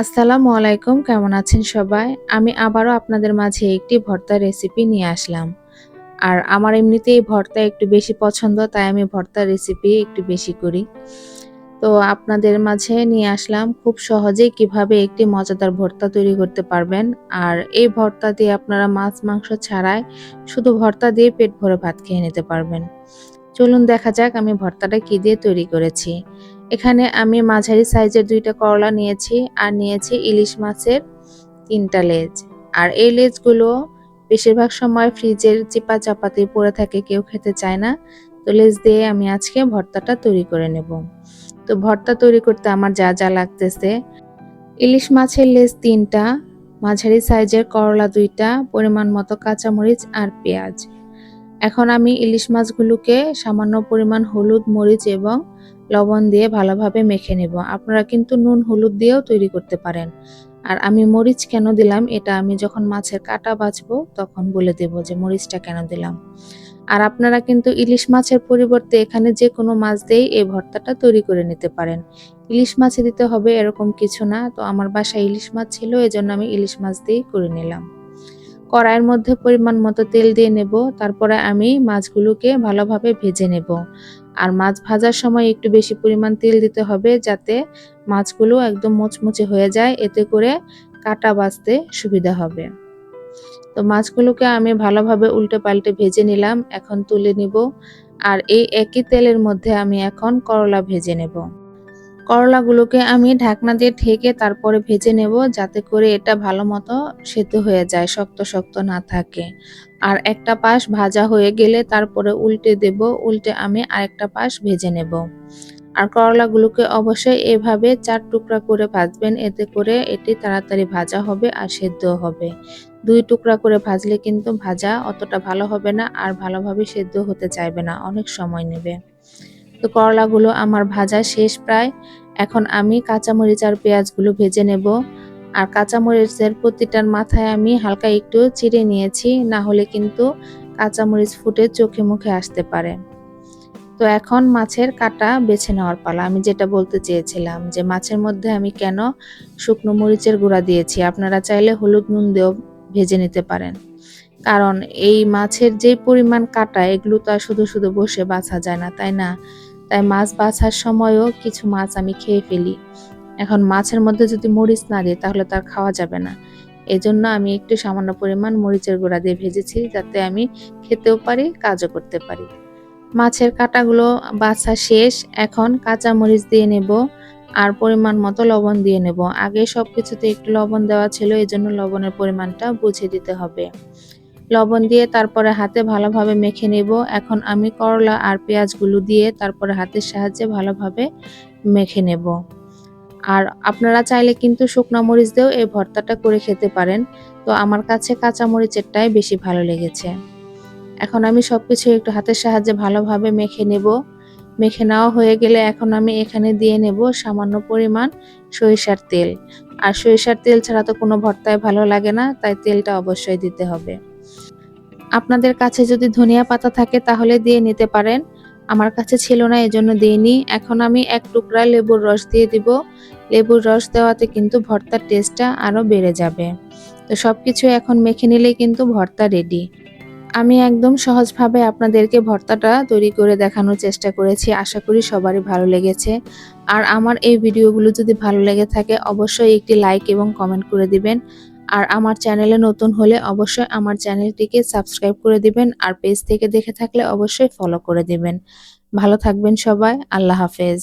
আসসালামু আলাইকুম, কেমন আছেন সবাই? আমি আবারও আপনাদের মাঝে একটি ভর্তা রেসিপি নিয়ে আসলাম। আর আমার এমনিতেই ভর্তা একটু বেশি পছন্দ, তাই আমি ভর্তা রেসিপি একটু বেশি করি। তো আপনাদের মাঝে নিয়ে আসলাম খুব সহজেই কীভাবে একটি মজাদার ভর্তা তৈরি করতে পারবেন। আর এই ভর্তা দিয়ে আপনারা মাছ, মাংস ছাড়াই শুধু ভর্তা দিয়ে পেট ভরে ভাত খেয়ে নিতে পারবেন। চলুন দেখা যাক আমি ভর্তাটা কী দিয়ে তৈরি করেছি। এখানে আমি মাঝারি সাইজের দুইটা করলা নিয়েছি আর নিয়েছি ইলিশ মাছের তিনটা লেজ। আর এই লেজগুলো বেশিরভাগ সময় ফ্রিজের চিপা চাপাতে পড়ে থাকে, কেউ খেতে চায় না। তো লেজ দিয়ে আমি আজকে ভর্তাটা তৈরি করে নেব। তো ভর্তা তৈরি করতে আমার যা যা লাগতেছে। ইলিশ মাছের লেজ তিনটা, মাঝারি সাইজের করলা দুইটা, পরিমাণ মতো কাঁচামরিচ আর পেঁয়াজ। এখন আমি ইলিশ মাছগুলোকে সামান্য পরিমাণ হলুদ, মরিচ এবং লবণ দিয়ে ভালোভাবে মেখে নেব। আপনারা কিন্তু নুন, হলুদ দিয়েও তৈরি করতে পারেন। আর আমি মরিচ কেন দিলাম, এটা আমি যখন মাছের কাটা বাছবো তখন বলে দেব যে মরিচটা কেন দিলাম। আর আপনারা কিন্তু ইলিশ মাছের পরিবর্তে এখানে যে কোনো মাছ দিয়েই এই ভর্তাটা তৈরি করে নিতে পারেন। ইলিশ মাছে দিতে হবে এরকম কিছু না। তো আমার বাসায় ইলিশ মাছ ছিল, এজন্য আমি ইলিশ মাছ দিয়েই করে নিলাম। কড়াইয়ের মধ্যে পরিমাণ মতো তেল দিয়ে নেব, তারপরে আমি মাছগুলোকে ভালোভাবে ভেজে নেব। আর মাছ ভাজার সময় একটু বেশি পরিমাণ তেল দিতে হবে যাতে মাছগুলো একদম মোচমুচে হয়ে যায়, এতে করে কাটা বাঁচতে সুবিধা হবে। তো মাছগুলোকে আমি ভালোভাবে উল্টে পাল্টে ভেজে নিলাম, এখন তুলে নিব। আর এই একই তেলের মধ্যে আমি এখন করলা ভেজে নেব। করলাগুলোকে আমি ঢাকনা দিয়ে ঢেকে তারপরে ভেজে নেব যাতে করে এটা ভালো মতো সেদ্ধ হয়ে যায়, শক্ত শক্ত না থাকে। আর একটা পাশ ভাজা হয়ে গেলে তারপরে উল্টে দেব, উল্টে আমি আরেকটা পাশ ভেজে নেব। আর করলাগুলোকে অবশ্যই এভাবে চার টুকরা করে ভাজবেন, এতে করে এটি তাড়াতাড়ি ভাজা হবে আর সেদ্ধ হবে। দুই টুকরা করে ভাজলে কিন্তু ভাজা অতটা ভালো হবে না আর ভালোভাবে সেদ্ধ হতে চাইবে না, অনেক সময় নেবে। তো করলাগুলো আমার ভাজা শেষ প্রায়। এখন আমি কাঁচামরিচ আর পেঁয়াজগুলো ভেজে নেব। আর কাঁচামরিচের প্রতিটার মাথায় আমি হালকা একটু চিড়ে নিয়েছি, না হলে কিন্তু কাঁচামরিচ ফুটে চোখে মুখে আসতে পারে। তো এখন মাছের কাটা বেছে নেওয়ার পালা। আমি যেটা বলতে চেয়েছিলাম যে মাছের মধ্যে আমি কেন শুকনো মরিচের গুঁড়া দিয়েছি, আপনারা চাইলে হলুদ নুন দিয়েও ভেজে নিতে পারেন। কারণ এই মাছের যে পরিমাণ কাটা, এগুলো তো আর শুধু শুধু বসে বাছা যায় না, তাই না? তাই মাছ বাছার সময়ও কিছু মাছ আমি খেয়ে ফেলি। এখন মাছের মধ্যে যদি মরিচ না দিই, তাহলে তার খাওয়া যাবে না। এজন্য আমি একটু সামান্য পরিমাণ মরিচের গুঁড়া দিয়ে ভেজেছি, যাতে আমি খেতেও পারি, কাজও করতে পারি। মাছের কাটাগুলো বাছা শেষ। এখন কাঁচা মরিচ দিয়ে নেব, আর পরিমাণ মতো লবণ দিয়ে নেব। আগে সব কিছুতে একটু লবণ দেওয়া ছিল এই জন্য লবণের পরিমাণটা বুঝে দিতে হবে। লবণ দিয়ে তারপরে হাতে ভালোভাবে মেখে নেব। এখন আমি করলা আর পেঁয়াজগুলো দিয়ে তারপরে হাতের সাহায্যে ভালোভাবে মেখে নেব। আর আপনারা চাইলে কিন্তু শুকনো মরিচ দিয়েও এই ভর্তাটা করে খেতে পারেন। তো আমার কাছে কাঁচা মরিচেরটাই বেশি ভালো লেগেছে। এখন আমি সব কিছু একটু হাতের সাহায্যে ভালোভাবে মেখে নেব। মেখে নেওয়া হয়ে গেলে এখন আমি এখানে দিয়ে নেব সামান্য পরিমাণ সরিষার তেল। আর সরিষার তেল ছাড়া তো কোনো ভর্তায় ভালো লাগে না, তাই তেলটা অবশ্যই দিতে হবে। আপনাদের কাছে যদি ধনিয়া পাতা থাকে তাহলে দিয়ে নিতে পারেন। আমার কাছে ছিল না, এজন্য দিইনি। এখন আমি এক টুকরা লেবুর রস দিয়ে দিব। লেবুর রস দেওয়াতে কিন্তু ভর্তার টেস্টটা আরও বেড়ে যাবে। তো সব কিছু এখন মেখে নিলেই কিন্তু ভর্তা রেডি আমি একদম সহজভাবে আপনাদেরকে ভর্তাটা তৈরি করে দেখানোর চেষ্টা করেছি। আশা করি সবারই ভালো লেগেছে। আর আমার এই ভিডিওগুলো যদি ভালো লেগে থাকে, অবশ্যই একটি লাইক এবং কমেন্ট করে দিবেন। আর আমার চ্যানেলে নতুন হলে অবশ্যই আমার চ্যানেলটিকে সাবস্ক্রাইব করে দিবেন আর পেজ থেকে দেখে থাকলে অবশ্যই ফলো করে দিবেন। ভালো থাকবেন সবাই, আল্লাহ হাফেজ।